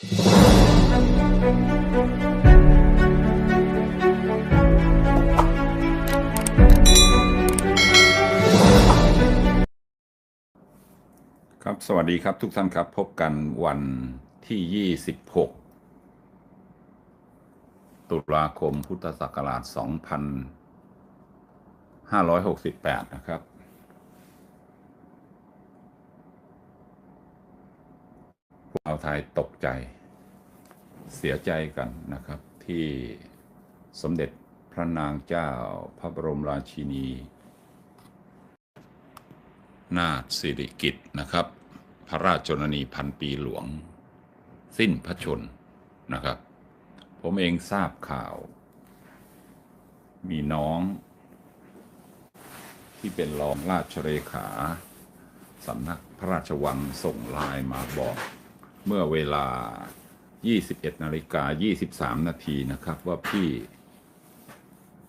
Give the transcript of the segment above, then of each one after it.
ครับ สวัสดีครับทุกท่านครับ พบกันวันที่ 26 ตุลาคมพุทธศักราช 2568 นะครับ พวไทยตกใจ เสียใจกันนะครับ ที่สมเด็จพระนางเจ้าพระบรมราชินี นาถสิริกิติ์นะครับ พระราชชนนีพันปีหลวง สิ้นพระชนนะครับ ผมเองทราบข่าว มีน้อง ที่เป็นรองราชเลขาสำนักพระราชวังส่งไลน์มาบอก เมื่อเวลา 21 นาฬิกา 23 นาทีนะครับ ว่าพี่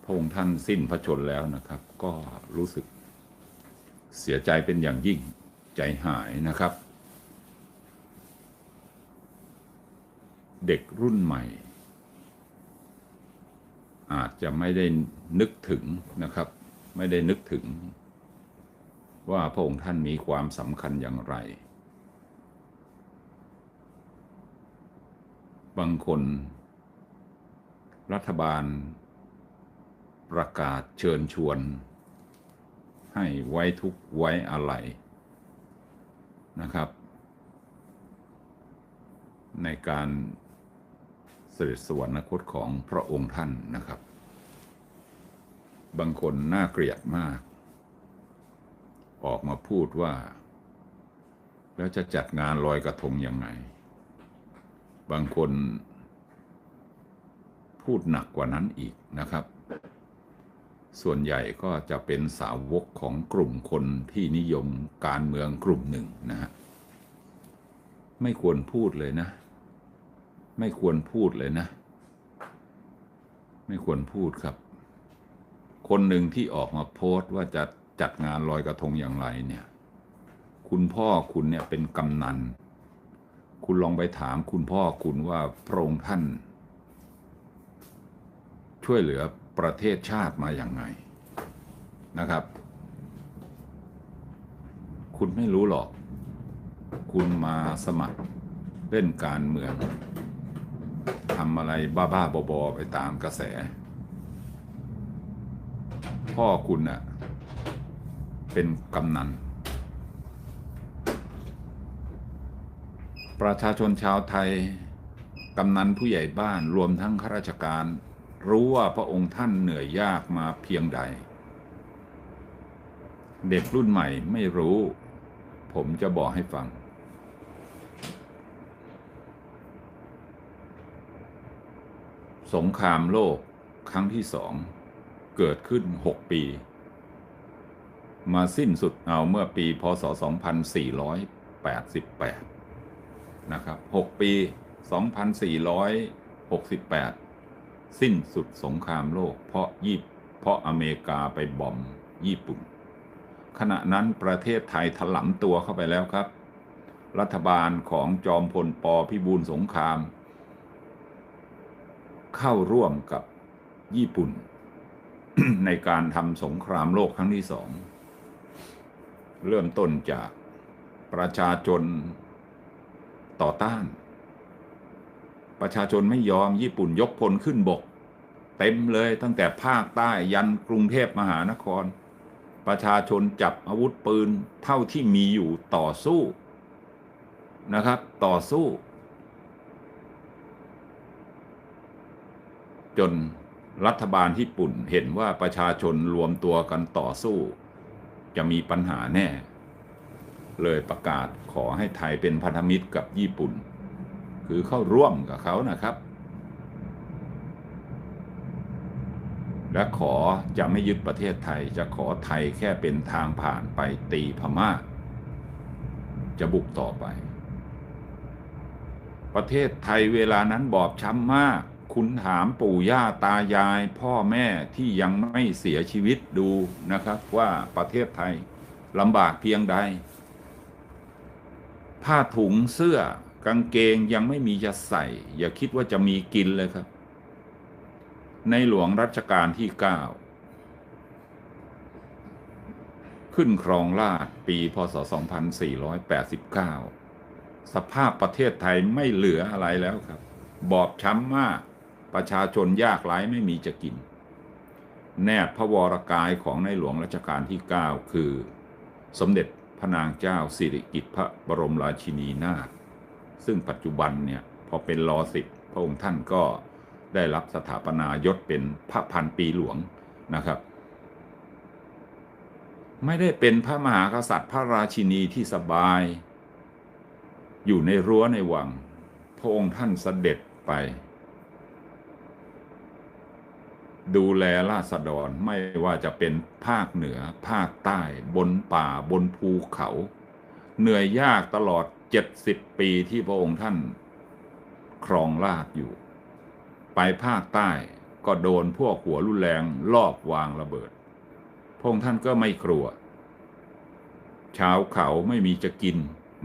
พระองค์ท่านสิ้นพระชนแล้วนะครับ ก็รู้สึกเสียใจเป็นอย่างยิ่งใจหายนะครับ เด็กรุ่นใหม่ อาจจะไม่ได้นึกถึงนะครับ ไม่ได้นึกถึงว่าพระองค์ท่านมีความสำคัญอย่างไร บางคน รัฐบาล ประกาศเชิญชวน ให้ไว้ทุกไว้อะไรนะครับ ในการเสด็จสวรรคตของพระองค์ท่านนะครับ บางคนน่าเกลียดมาก ออกมาพูดว่า แล้วจะจัดงานลอยกระทงยังไง บางคนพูดหนักกว่านั้นอีกนะครับ ส่วนใหญ่ก็จะเป็นสาวกของกลุ่มคนที่นิยมการเมืองกลุ่มหนึ่งนะฮะไม่ควรพูดเลยนะ ไม่ควรพูดเลยนะ ไม่ควรพูดครับ คนหนึ่งที่ออกมาโพสต์ว่าจะจัดงานลอยกระทงอย่างไรเนี่ย คุณพ่อคุณเนี่ยเป็นกำนัน คุณลองไปถามคุณพ่อคุณว่าพระองค์ท่าน ช่วยเหลือประเทศชาติมาอย่างไงนะครับ คุณไม่รู้หรอก คุณมาสมัครเล่นการเมืองทำอะไรบ้าๆบอๆไปตามกระแส พ่อคุณน่ะเป็นกำนัน ประชาชนชาวไทย กำนันผู้ใหญ่บ้านรวมทั้งข้าราชการ รู้ว่าพระองค์ท่านเหนื่อยยากมาเพียงใด เด็กรุ่นใหม่ไม่รู้ ผมจะบอกให้ฟัง สงครามโลกครั้งที่สองเกิดขึ้นหกปี มาสิ้นสุดเอาเมื่อปีพศ 2488 นะครับ 6 ปี 2468 สิ้นสุดสงครามโลก เพราะยิบเพราะอเมริกาไปบอมญี่ปุ่น ขณะนั้นประเทศไทยถลำตัวเข้าไปแล้วครับ รัฐบาลของจอมพลปพิบูลสงคราม เข้าร่วมกับญี่ปุ่น ในการทำสงครามโลกครั้งที่สอง เริ่มต้นจากประชาชน ต่อต้าน ประชาชนไม่ยอมญี่ปุ่นยกพลขึ้นบก เต็มเลยตั้งแต่ภาคใต้ยันกรุงเทพมหานคร ประชาชนจับอาวุธปืนเท่าที่มีอยู่ต่อสู้นะครับ ต่อสู้ จนรัฐบาลญี่ปุ่นเห็นว่าประชาชนรวมตัวกันต่อสู้ จะมีปัญหาแน่ เลยประกาศขอให้ไทยเป็นพันธมิตรกับญี่ปุ่น คือเข้าร่วมกับเขานะครับ และขอจะไม่ยึดประเทศไทยจะขอไทยแค่เป็นทางผ่านไปตีพม่า จะบุกต่อไป ประเทศไทยเวลานั้นบอบช้ำมากคุณถามปู่ย่าตายาย พ่อแม่ที่ยังไม่เสียชีวิตดูนะครับว่าประเทศไทยลำบากเพียงใด ผ้าถุงเสื้อกางเกงยังไม่มีจะใส่ อย่าคิดว่าจะมีกินเลยครับ ในหลวงรัชกาลที่เก้าขึ้นครองราชปี พศ 2489 สภาพประเทศไทยไม่เหลืออะไรแล้วครับ บอบช้ำมาก ประชาชนยากไร้ไม่มีจะกิน แนบพระวรกายของในหลวงรัชกาลที่ 9 คือสมเด็จ พระนางเจ้าสิริกิติ์พระบรมราชินีนาถซึ่งปัจจุบันเนี่ยพอเป็นรอสิบพระองค์ท่านก็ได้รับสถาปนายศเป็นพระพันปีหลวงนะครับ ไม่ได้เป็นพระมหากษัตริย์พระราชินีที่สบาย อยู่ในรั้วในวัง พระองค์ท่านเสด็จไป ดูแลราษฎรไม่ว่าจะเป็นภาคเหนือ ภาคใต้ บนป่าบนภูเขา เหนื่อยยากตลอดเจ็ดสิบปีที่พระองค์ท่าน ครองราชอยู่ ไปภาคใต้ก็โดนพวกหัวรุนแรงลอบวางระเบิด พระองค์ท่านก็ไม่กลัว ชาวเขาไม่มีจะกิน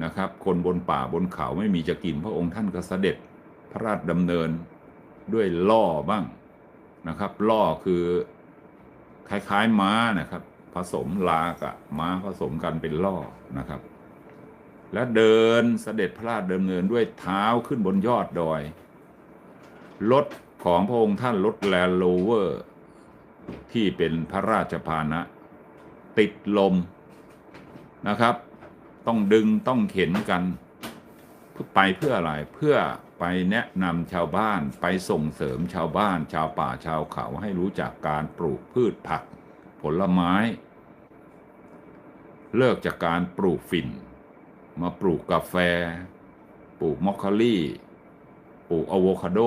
นะครับ คนบนป่าบนเขาไม่มีจะกิน พระองค์ท่านก็เสด็จพระราชดำเนินด้วยล่อบ้าง นะครับ ล่อคือคล้ายๆม้านะครับ ผสมลากับม้าผสมกันเป็นล่อนะครับ และเดินเสด็จพระราชดำเนินด้วยเท้าขึ้นบนยอดดอย รถของพระองค์ท่านรถแลนด์โรเวอร์ ที่เป็นพระราชพานะ ติดลมนะครับ ต้องดึงต้องเข็นกัน ไปเพื่ออะไรเพื่อ ไปแนะนำชาวบ้านไปส่งเสริมชาวบ้าน ชาวป่าชาวเขาให้รู้จักการปลูกพืชผัก ผลไม้ เลิกจากการปลูกฝิ่น มาปลูกกาแฟ ปลูกมอคคาลี่ ปลูกอะโวคาโด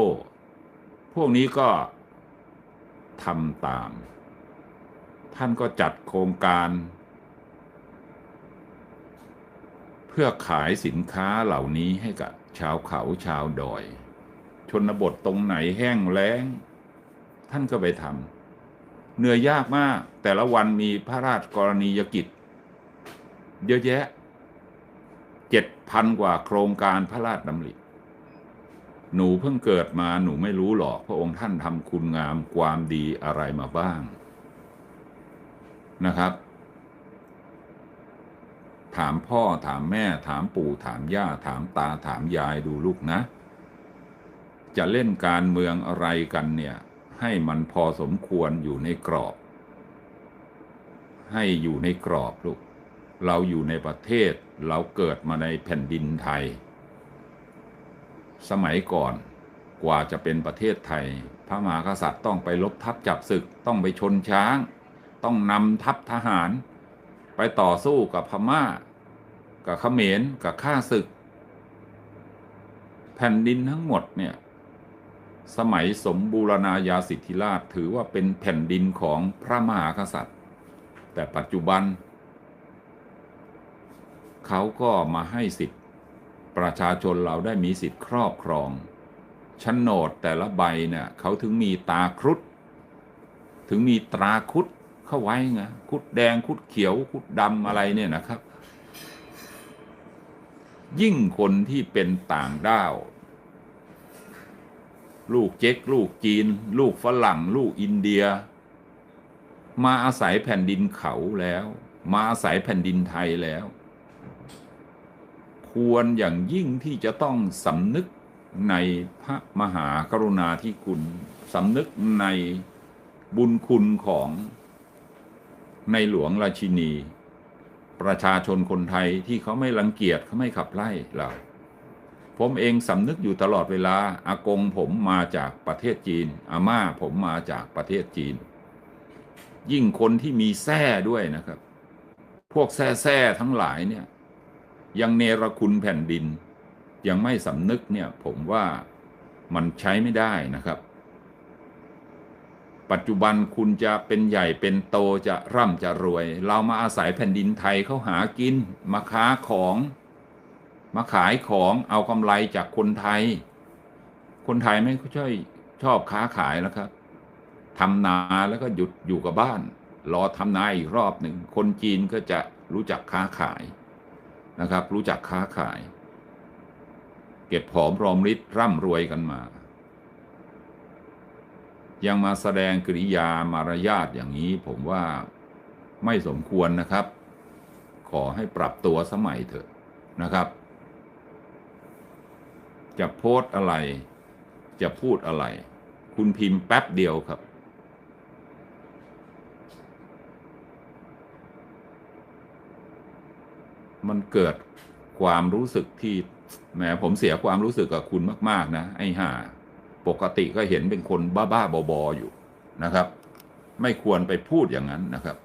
พวกนี้ก็ทำตาม ท่านก็จัดโครงการ เพื่อขายสินค้าเหล่านี้ให้กับชาวเขาชาวดอย ชนบทตรงไหนแห้งแล้ง ท่านก็ไปทำเหนื่อยยากมาก แต่ละวันมีพระราชกรณียกิจ เยอะแยะเจ็ดพันกว่าโครงการพระราชดำริหนูเพิ่งเกิดมาหนูไม่รู้หรอกพระองค์ท่านทำคุณงามความดีอะไรมาบ้างนะครับ ถามพ่อถามแม่ถามปู่ถามย่าถามตาถามยายดูลูกนะ จะเล่นการเมืองอะไรกันเนี่ย ให้มันพอสมควรอยู่ในกรอบ ให้อยู่ในกรอบลูก เราอยู่ในประเทศเราเกิดมาในแผ่นดินไทย สมัยก่อนกว่าจะเป็นประเทศไทย พระมหากษัตริย์ต้องไปลบทัพจับศึกต้องไปชนช้าง ต้องนำทัพทหาร ไปต่อสู้กับพม่า กับเขมรกับข้าศึก แผ่นดินทั้งหมดเนี่ยสมัยสมบูรณาญาสิทธิราชถือว่าเป็นแผ่นดินของพระมหากษัตริย์ แต่ปัจจุบัน เขาก็มาให้สิทธิ์ประชาชนเราได้มีสิทธิ์ครอบครองชนโนดแต่ละใบเนี่ยเขาถึงมีตาครุฑถึงมีตราครุฑ เข้าไว้ไงครุฑแดงครุฑเขียวครุฑดำอะไรเนี่ยนะครับ ยิ่งคนที่เป็นต่างด้าว ลูกเจ๊กลูกจีน ลูกฝรั่ง ลูกอินเดีย มาอาศัยแผ่นดินเขาแล้ว มาอาศัยแผ่นดินไทยแล้ว ควรอย่างยิ่งที่จะต้องสำนึกในพระมหากรุณาธิคุณสำนึกในบุญคุณของ ในหลวงราชินี ประชาชนคนไทยที่เขาไม่รังเกียจเขาไม่ขับไล่เราผมเองสำนึกอยู่ตลอดเวลาอากงผมมาจากประเทศจีน อาม่าผมมาจากประเทศจีน ยิ่งคนที่มีแท้ด้วยนะครับ พวกแท้แท้ทั้งหลายเนี่ย ยังเนรคุณแผ่นดิน ยังไม่สำนึกเนี่ย ผมว่ามันใช้ไม่ได้นะครับ ปัจจุบันคุณจะเป็นใหญ่เป็นโตจะร่ำจะรวย เรามาอาศัยแผ่นดินไทยเขาหากิน มาค้าของ มาขายของเอากำไรจากคนไทย คนไทยไม่ค่อยชอบค้าขายแล้วครับทำนาแล้วก็หยุดอยู่กับบ้าน รอทำนาอีกรอบหนึ่ง คนจีนก็จะรู้จักค้าขายนะครับ รู้จักค้าขาย เก็บหอมรอมริดร่ำรวยกันมา ยังมาแสดงกริยามารยาทอย่างนี้ผมว่าไม่สมควรนะครับ ขอให้ปรับตัวสมัยเถอะนะครับ จะโพสอะไร จะพูดอะไร คุณพิมพ์แป๊บเดียวครับ มันเกิดความรู้สึกที่แหมผมเสียความรู้สึกกับคุณมาก ๆ นะ ไอ้ห่า ปกติก็เห็นเป็นคนบ้าๆบอๆอยู่นะครับ ไม่ควรไปพูดอย่างนั้นนะครับ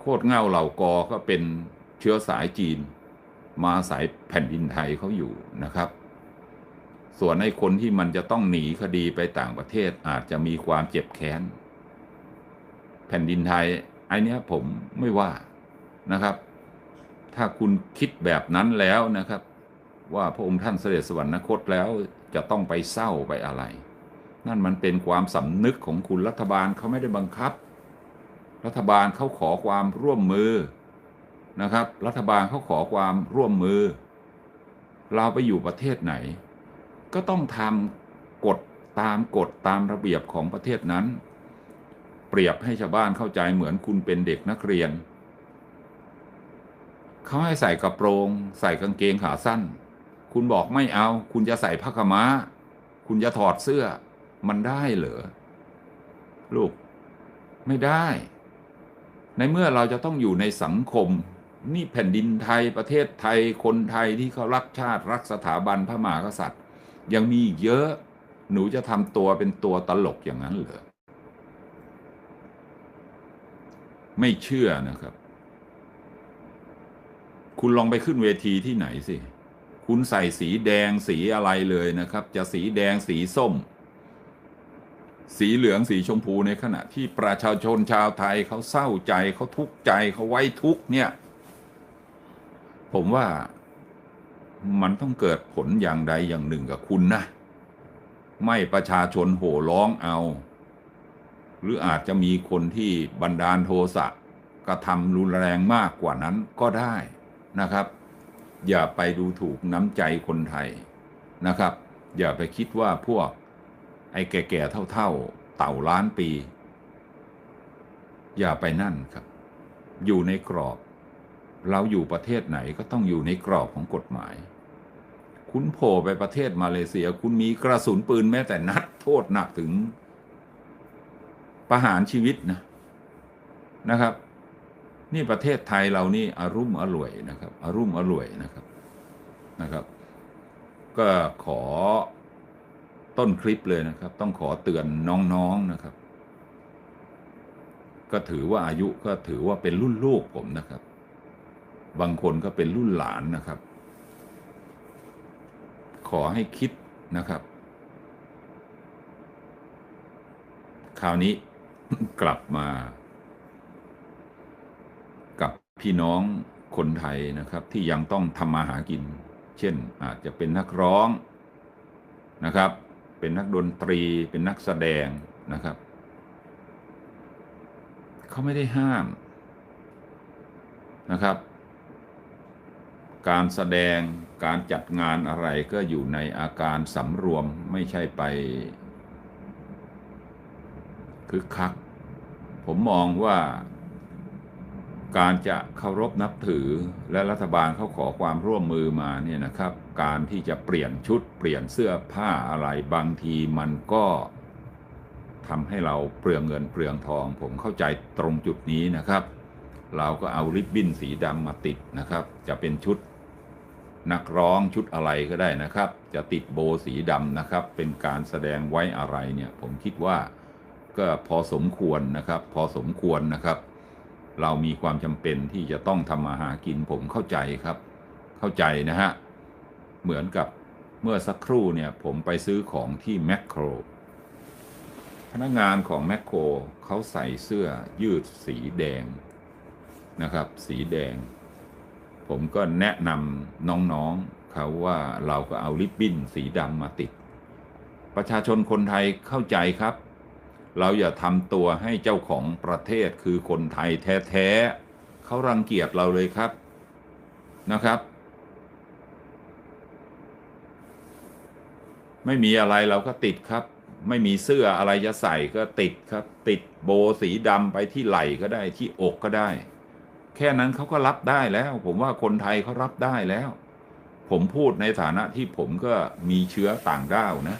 โคตรเง่าเหล่ากอก็เป็นเชื้อสายจีน มาสายแผ่นดินไทยเขาอยู่นะครับ ส่วนในคนที่มันจะต้องหนีคดีไปต่างประเทศอาจจะมีความเจ็บแค้น แผ่นดินไทยไอเนี้ยผมไม่ว่านะครับ ถ้าคุณคิดแบบนั้นแล้วนะครับ ว่าพระองค์ท่านเสด็จสวรรคตแล้วจะต้องไปเศร้าไปอะไร นั่นมันเป็นความสำนึกของคุณรัฐบาลเขาไม่ได้บังคับ รัฐบาลเขาขอความร่วมมือนะครับ รัฐบาลเขาขอความร่วมมือ เราไปอยู่ประเทศไหน ก็ต้องทำกฎตามกฎตามระเบียบของประเทศนั้น เปรียบให้ชาวบ้านเข้าใจเหมือนคุณเป็นเด็กนักเรียนเขาให้ใส่กระโปรง ใส่กางเกงขาสั้น คุณบอกไม่เอา คุณจะใส่ผ้าขม้า คุณจะถอดเสื้อ มันได้เหรอลูก ไม่ได้ ในเมื่อเราจะต้องอยู่ในสังคม นี่แผ่นดินไทยประเทศไทยคนไทยที่เขารักชาติรักสถาบันพระมหากษัตริย์ ยังมีเยอะ หนูจะทำตัวเป็นตัวตลกอย่างนั้นเหรอไม่เชื่อนะครับ คุณลองไปขึ้นเวทีที่ไหนสิ คุณใส่สีแดงสีอะไรเลยนะครับ จะสีแดงสีส้ม สีเหลืองสีชมพูในขณะที่ประชาชนชาวไทยเขาเศร้าใจเขาทุกข์ใจเขาไว้ทุกข์เนี่ย ผมว่ามันต้องเกิดผลอย่างใดอย่างหนึ่งกับคุณนะ ไม่ประชาชนโห่ร้องเอา หรืออาจจะมีคนที่บันดาลโทสะกระทำรุนแรงมากกว่านั้นก็ได้นะครับ อย่าไปดูถูกน้ำใจคนไทยนะครับ อย่าไปคิดว่าพวกไอ้แก่ๆเท่าๆ เต่าล้านปี อย่าไปนั่นครับ อยู่ในกรอบ เราอยู่ประเทศไหนก็ต้องอยู่ในกรอบของกฎหมาย คุณโผล่ไปประเทศมาเลเซีย คุณมีกระสุนปืนแม้แต่นัดโทษหนักถึงประหารชีวิตนะนะครับ นี่ประเทศไทยเรานี่อารุ่มอร่วยนะครับอารุ่มอร่วยนะครับนะครับ ก็ขอต้นคลิปเลยนะครับ ต้องขอเตือนน้องๆนะครับ ก็ถือว่าอายุก็ถือว่าเป็นรุ่นลูกผมนะครับ บางคนก็เป็นรุ่นหลานนะครับ ขอให้คิดนะครับ คราวนี้กลับมา พี่น้องคนไทยนะครับที่ยังต้องทำมาหากิน เช่นอาจจะเป็นนักร้องนะครับ เป็นนักดนตรีเป็นนักแสดงนะครับเขาไม่ได้ห้ามนะครับ การแสดงการจัดงานอะไรก็อยู่ในอาการสำรวมไม่ใช่ไปคึกคัก ผมมองว่า การจะเคารพนับถือและรัฐบาลเขาขอความร่วมมือมาเนี่ยนะครับ การที่จะเปลี่ยนชุดเปลี่ยนเสื้อผ้าอะไรบางทีมันก็ทำให้เราเปลืองเงินเปลืองทอง ผมเข้าใจตรงจุดนี้นะครับ เราก็เอาริบบิ้นสีดำมาติดนะครับ จะเป็นชุดนักร้องชุดอะไรก็ได้นะครับ จะติดโบสีดำนะครับ เป็นการแสดงไว้อะไรเนี่ย ผมคิดว่าก็พอสมควรนะครับ พอสมควรนะครับ เรามีความจำเป็นที่จะต้องทำมาหากินผมเข้าใจครับ เข้าใจนะฮะ เหมือนกับเมื่อสักครู่เนี่ยผมไปซื้อของที่แมคโคร พนักงานของแมคโครเขาใส่เสื้อยืดสีแดงนะครับ สีแดง ผมก็แนะนำน้องๆเขาว่าเราก็เอาริบบิ้นสีดำมาติด ประชาชนคนไทยเข้าใจครับ เราอย่าทำตัวให้เจ้าของประเทศคือคนไทยแท้ๆเขารังเกียจเราเลยครับนะครับ ไม่มีอะไรเราก็ติดครับ ไม่มีเสื้ออะไรจะใส่ก็ติดครับ ติดโบสีดำไปที่ไหล่ก็ได้ที่อกก็ได้ แค่นั้นเขาก็รับได้แล้ว ผมว่าคนไทยเขารับได้แล้ว ผมพูดในฐานะที่ผมก็มีเชื้อต่างด้าวนะ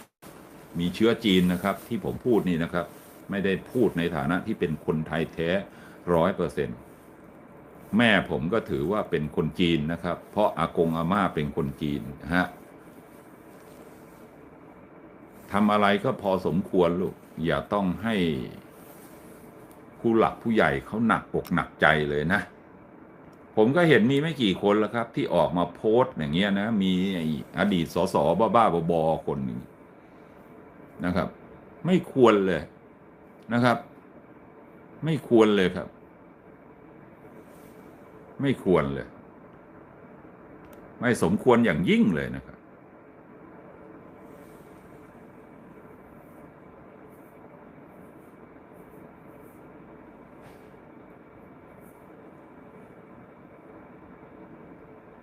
มีเชื้อจีนนะครับที่ผมพูดนี่นะครับ ไม่ได้พูดในฐานะที่เป็นคนไทยแท้ร้อยเปอร์เซ็นต์แม่ผมก็ถือว่าเป็นคนจีนนะครับ เพราะอากงอาม่าเป็นคนจีนนะฮะทำอะไรก็พอสมควรลูก อย่าต้องให้ผู้หลักผู้ใหญ่เขาหนักอกหนักใจเลยนะ ผมก็เห็นมีไม่กี่คนแล้วครับ ที่ออกมาโพสต์อย่างเงี้ยนะ มีไอ้อดีตสสบ้าๆบอๆคนหนึ่งนะครับ ไม่ควรเลย นะครับ ไม่ควรเลยครับ ไม่ควรเลย ไม่สมควรอย่างยิ่งเลยนะครับ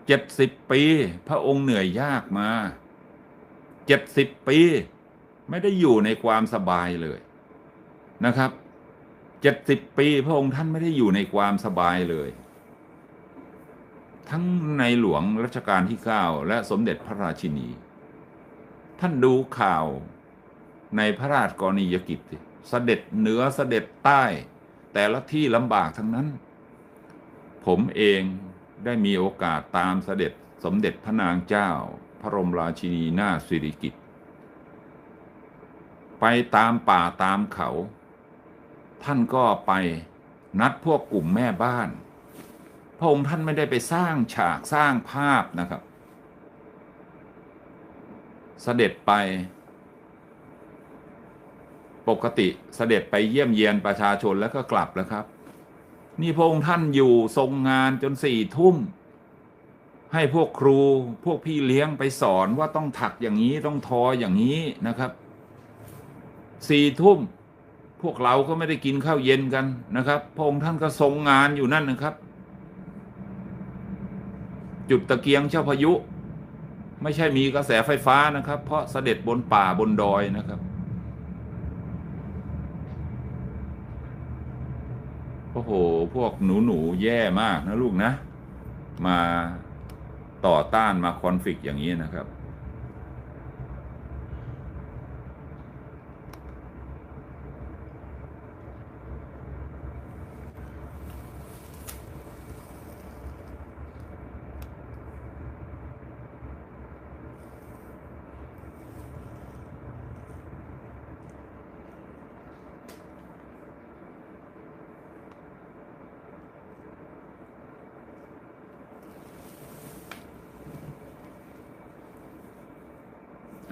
เจ็ดสิบปี พระองค์เหนื่อยยากมา เจ็ดสิบปี ไม่ได้อยู่ในความสบายเลย นะครับเจ็ดสิบปีพระองค์ท่านไม่ได้อยู่ในความสบายเลย ทั้งในหลวงรัชกาลที่เก้าและสมเด็จพระราชินี ท่านดูข่าวในพระราชกรณียกิจสเสด็จเหนือเสด็จใต้ แต่ละที่ลำบากทั้งนั้น ผมเองได้มีโอกาสตามเสด็จสมเด็จพระนางเจ้า พระบรมราชินีนาสิริกิติ์ไปตามป่าตามเขา ท่านก็ไปนัดพวกกลุ่มแม่บ้าน พระองค์ท่านไม่ได้ไปสร้างฉากสร้างภาพนะครับ เสด็จไป ปกติเสด็จไปเยี่ยมเยียนประชาชนแล้วก็กลับแล้วครับ นี่พระองค์ท่านอยู่ทรงงานจนสี่ทุ่ม ให้พวกครูพวกพี่เลี้ยงไปสอนว่าต้องถักอย่างนี้ต้องทออย่างนี้นะครับสี่ทุ่ม พวกเราก็ไม่ได้กินข้าวเย็นกันนะครับ พระองค์ท่านก็ทรงงานอยู่นั่นนะครับ จุดตะเกียงเจ้าพายุ ไม่ใช่มีกระแสไฟฟ้านะครับ เพราะเสด็จบนป่าบนดอยนะครับ โอ้โห พวกหนูหนูๆแย่มากนะลูกนะ มาต่อต้านมาคอนฟ lict อย่างนี้นะครับ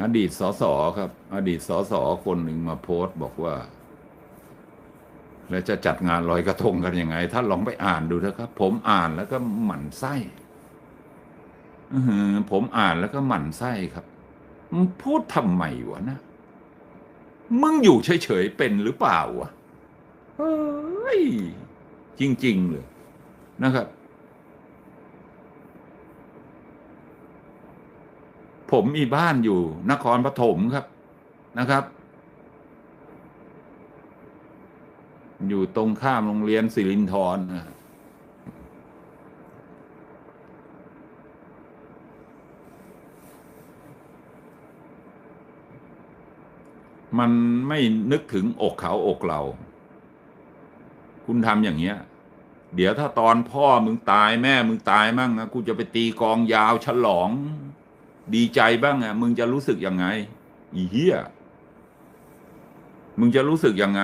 อดีตสสครับ อดีตสสคนหนึ่งมาโพสต์บอกว่า แล้วจะจัดงานลอยกระทงกันยังไงถ้านลองไปอ่านดูนะครับ ผมอ่านแล้วก็หมั่นไส้ผมอ่านแล้วก็หมั่นไส้ครับพูดทำไมวะนะ มึงอยู่เฉยๆเป็นหรือเปล่าวะเฮ้ยจริง ๆ เลยนะครับ ผมมีบ้านอยู่นครปฐมครับนะครับ อยู่ตรงข้ามโรงเรียนสิรินทรนะมันไม่นึกถึงอกเขาอกเรา คุณทำอย่างเงี้ย เดี๋ยวถ้าตอนพ่อมึงตายแม่มึงตายมั่งนะกูจะไปตีกองยาวฉลอง ดีใจบ้างอะมึงจะรู้สึกยังไง อีเหี้ย มึงจะรู้สึกยังไง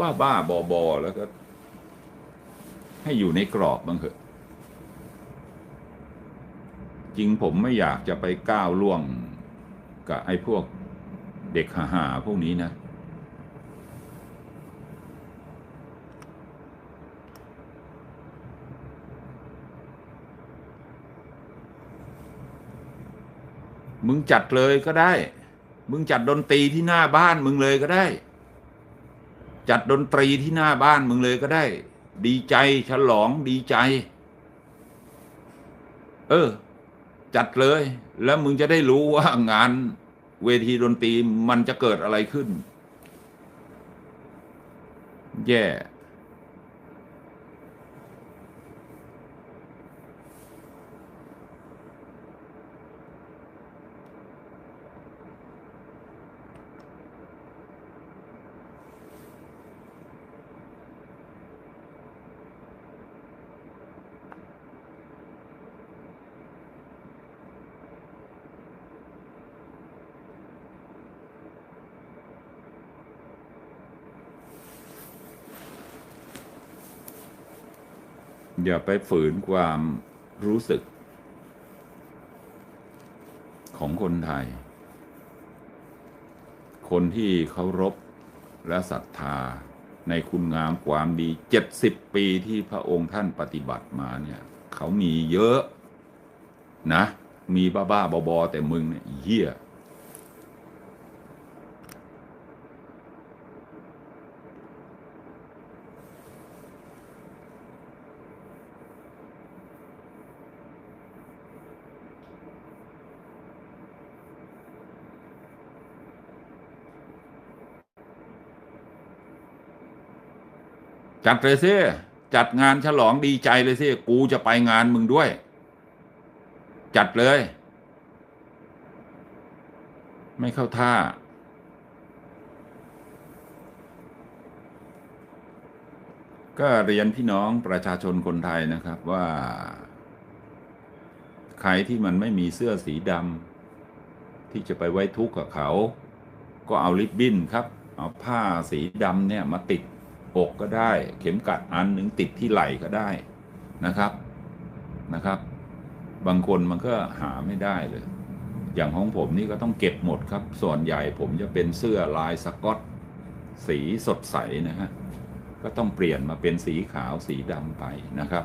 บ้าบ้าบอบอแล้วก็ ให้อยู่ในกรอบบ้างเถอะจริงผมไม่อยากจะไปก้าวล่วงกับไอ้พวกเด็กหาๆพวกนี้นะ มึงจัดเลยก็ได้ มึงจัดดนตรีที่หน้าบ้านมึงเลยก็ได้ จัดดนตรีที่หน้าบ้านมึงเลยก็ได้ ดีใจฉลองดีใจ เออ จัดเลย แล้วมึงจะได้รู้ว่างานเวทีดนตรีมันจะเกิดอะไรขึ้น แย่ อย่าไปฝืนความรู้สึก ของคนไทย คนที่เคารพและศรัทธาในคุณงามความดีเจ็ดสิบปีที่พระองค์ท่านปฏิบัติมาเนี่ย เขามีเยอะนะ มีบ้าๆบอๆแต่มึงเนี่ยเหี้ย จัดเลยสิจัดงานฉลองดีใจเลยสิกูจะไปงานมึงด้วย จัดเลย ไม่เข้าท่า ก็เรียนพี่น้องประชาชนคนไทยนะครับว่า ใครที่มันไม่มีเสื้อสีดำที่จะไปไว้ทุกข์กับเขา ก็เอาริบบิ้นครับ เอาผ้าสีดำเนี่ยมาติด อกก็ได้ เข็มกัดอันหนึ่งติดที่ไหล่ก็ได้นะครับนะครับ บางคนมันก็หาไม่ได้เลย อย่างของผมนี่ก็ต้องเก็บหมดครับ ส่วนใหญ่ผมจะเป็นเสื้อลายสกอต สีสดใสนะฮะก็ต้องเปลี่ยนมาเป็นสีขาวสีดำไปนะครับ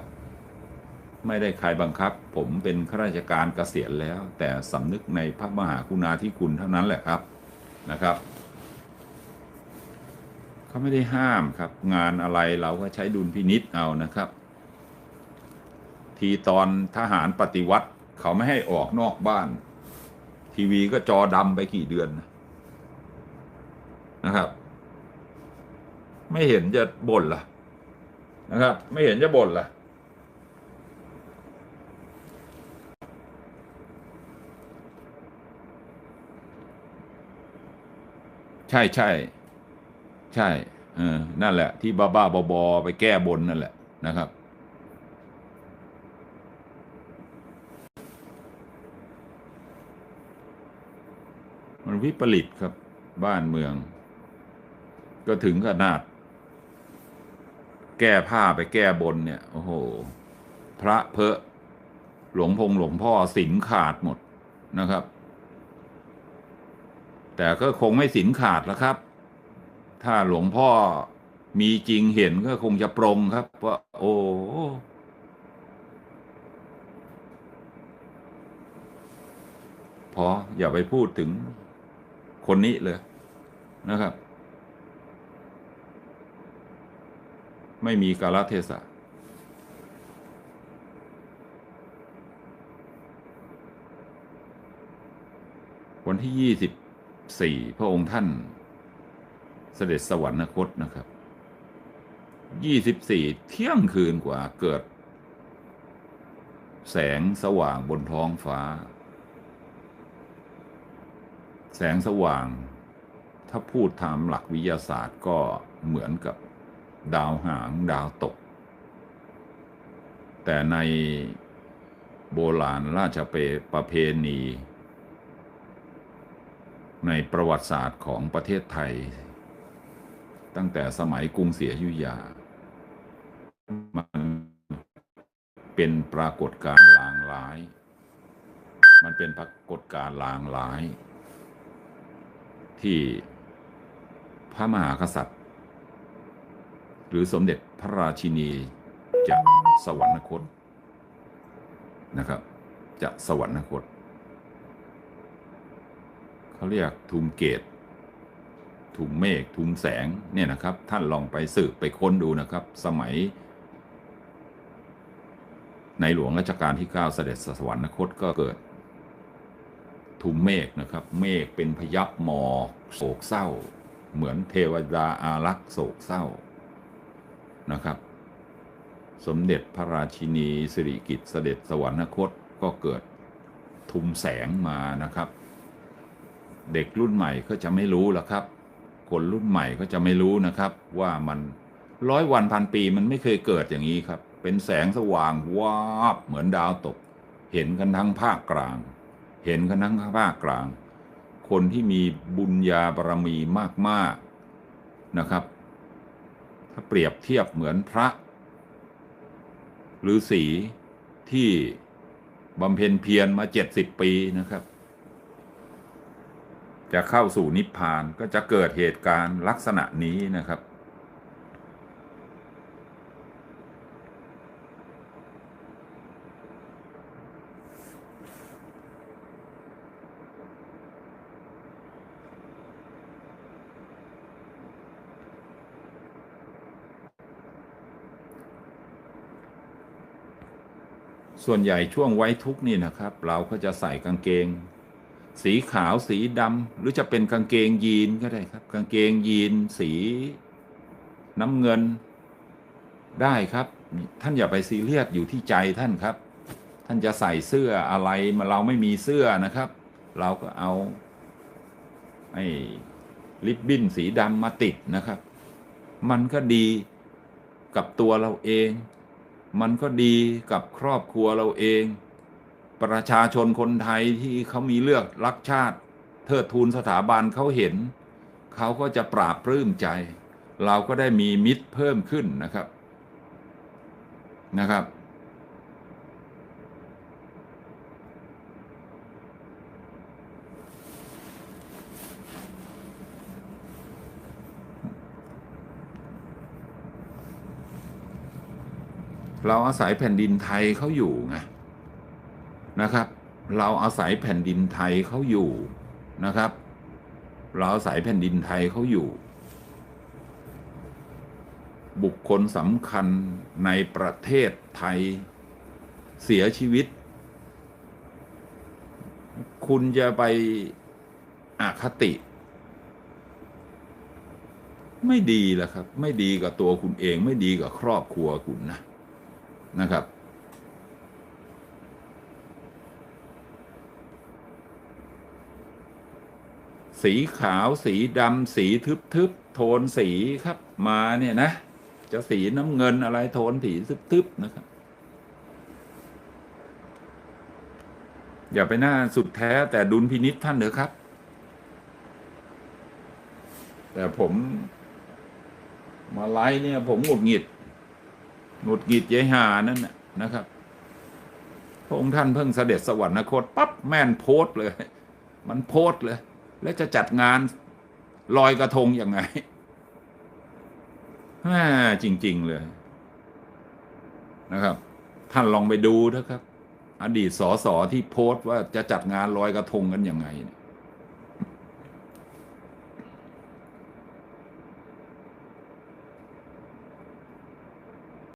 ไม่ได้ใครบังคับ ผมเป็นข้าราชการเกษียณแล้ว แต่สำนึกในพระมหากรุณาธิคุณเท่านั้นแหละครับนะครับ เขาไม่ได้ห้ามครับ งานอะไรเราก็ใช้ดุลพินิษเอานะครับ ทีตอนทหารปฏิวัติ เขาไม่ให้ออกนอกบ้าน ทีวีก็จอดำไปกี่เดือนนะครับ ไม่เห็นจะบ่นล่ะนะครับ ไม่เห็นจะบ่นล่ะใช่ใช่ ใช่เออนั่นแหละ ที่บ้าบ้าๆบอๆไปแก้บนนั่นแหละนะครับ มันวิปริตครับ บ้านเมือง ก็ถึงขนาด แก้ผ้าไปแก้บนเนี่ย โอ้โห พระเพอหลวงพงหลวงพ่อสินขาดหมดนะครับ แต่ก็คงไม่สินขาดแล้วครับ ถ้าหลวงพ่อมีจริงเห็นก็คงจะปรงครับ ว่า โอ้พออย่าไปพูดถึงคนนี้เลยนะครับ ไม่มีกาลเทศะวันที่ยี่สิบสี่พระองค์ท่าน เสด็จสวรรคตนะครับยี่สิบสี่เที่ยงคืนกว่าเกิด แสงสว่างบนท้องฟ้า แสงสว่าง ถ้าพูดตามหลักวิทยาศาสตร์ก็เหมือนกับดาวหางดาวตก แต่ในโบราณราชเปประเพณี ในประวัติศาสตร์ของประเทศไทย ตั้งแต่สมัยกรุงศรีอยุธยา มันเป็นปรากฏการณ์ลางร้าย มันเป็นปรากฏการณ์ลางร้าย ที่พระมหากษัตริย์ หรือสมเด็จพระราชินีจะสวรรคตนะครับ จะสวรรคตเขาเรียกทุมเกต ททุมเมฆทุมแสงเนี่ยนะครับ ท่านลองไปสืบไปค้นดูนะครับ สมัย ในหลวงรัชกาลที่ 9 เสด็จสวรรคตก็เกิด ทุมเมฆนะครับ เมฆเป็นพยับหมอกโศกเศร้า เหมือนเทวดาอารักษ์โศกเศร้านะครับ สมเด็จพระราชินีสิริกิติ์เสด็จสวรรคตก็เกิดทุมแสงมานะครับ เด็กรุ่นใหม่ก็จะไม่รู้ละครับ คนรุ่นใหม่ก็จะไม่รู้นะครับ ว่ามันร้อยวันพันปีมันไม่เคยเกิดอย่างนี้ครับ เป็นแสงสว่างวาบเหมือนดาวตก เห็นกันทั้งภาคกลาง เห็นกันทั้งภาคกลาง คนที่มีบุญญาบารมีมากๆนะครับ ถ้าเปรียบเทียบเหมือนพระฤาษีที่บำเพ็ญเพียรมาเจ็ดสิบปีนะครับ จะเข้าสู่นิพพานก็จะเกิดเหตุการณ์ลักษณะนี้นะครับ ส่วนใหญ่ช่วงไว้ทุกข์นี่นะครับ เราก็จะใส่กางเกง สีขาวสีดำหรือจะเป็นกางเกงยีนก็ได้ครับ กางเกงยีนสีน้ำเงินได้ครับ ท่านอย่าไปซีเรียสอยู่ที่ใจท่านครับ ท่านจะใส่เสื้ออะไรมาเราไม่มีเสื้อนะครับ เราก็เอาไอ้ลิปบิ้นสีดำมาติดนะครับ มันก็ดีกับตัวเราเอง มันก็ดีกับครอบครัวเราเอง ประชาชนคนไทยที่เขามีเลือกรักชาติ เทิดทูนสถาบันเขาเห็น เขาก็จะปราบปลื้มใจ เราก็ได้มีมิตรเพิ่มขึ้นนะครับนะครับ เราอาศัยแผ่นดินไทยเขาอยู่ไง นะครับ เราอาศัยแผ่นดินไทยเขาอยู่นะครับ เราอาศัยแผ่นดินไทยเขาอยู่ บุคคลสำคัญในประเทศไทยเสียชีวิต คุณจะไปอคติ ไม่ดีแหละครับ ไม่ดีกับตัวคุณเอง ไม่ดีกับครอบครัวคุณนะนะครับ สีขาวสีดำสีทึบๆโทนสีครับ มาเนี่ยนะ จะสีน้ำเงินอะไรโทนสีทึบๆนะครับ อย่าไปหน้าสุดแท้แต่ดุลพินิษท่านเถอะครับ แต่ผมมาไลฟ์เนี่ย ผมหงุดหงิดหงุดหงิดยายหานั่นนะครับพระองค์ท่านเพิ่งเสด็จสวรรคตปั๊บแม่นโพสเลย มันโพสเลย แล้วจะจัดงานลอยกระทงยังไงจริง ๆ เลย นะครับ ท่านลองไปดูนะครับ อดีตสสที่โพสต์ว่าจะจัดงานลอยกระทงกันยังไงเนี่ย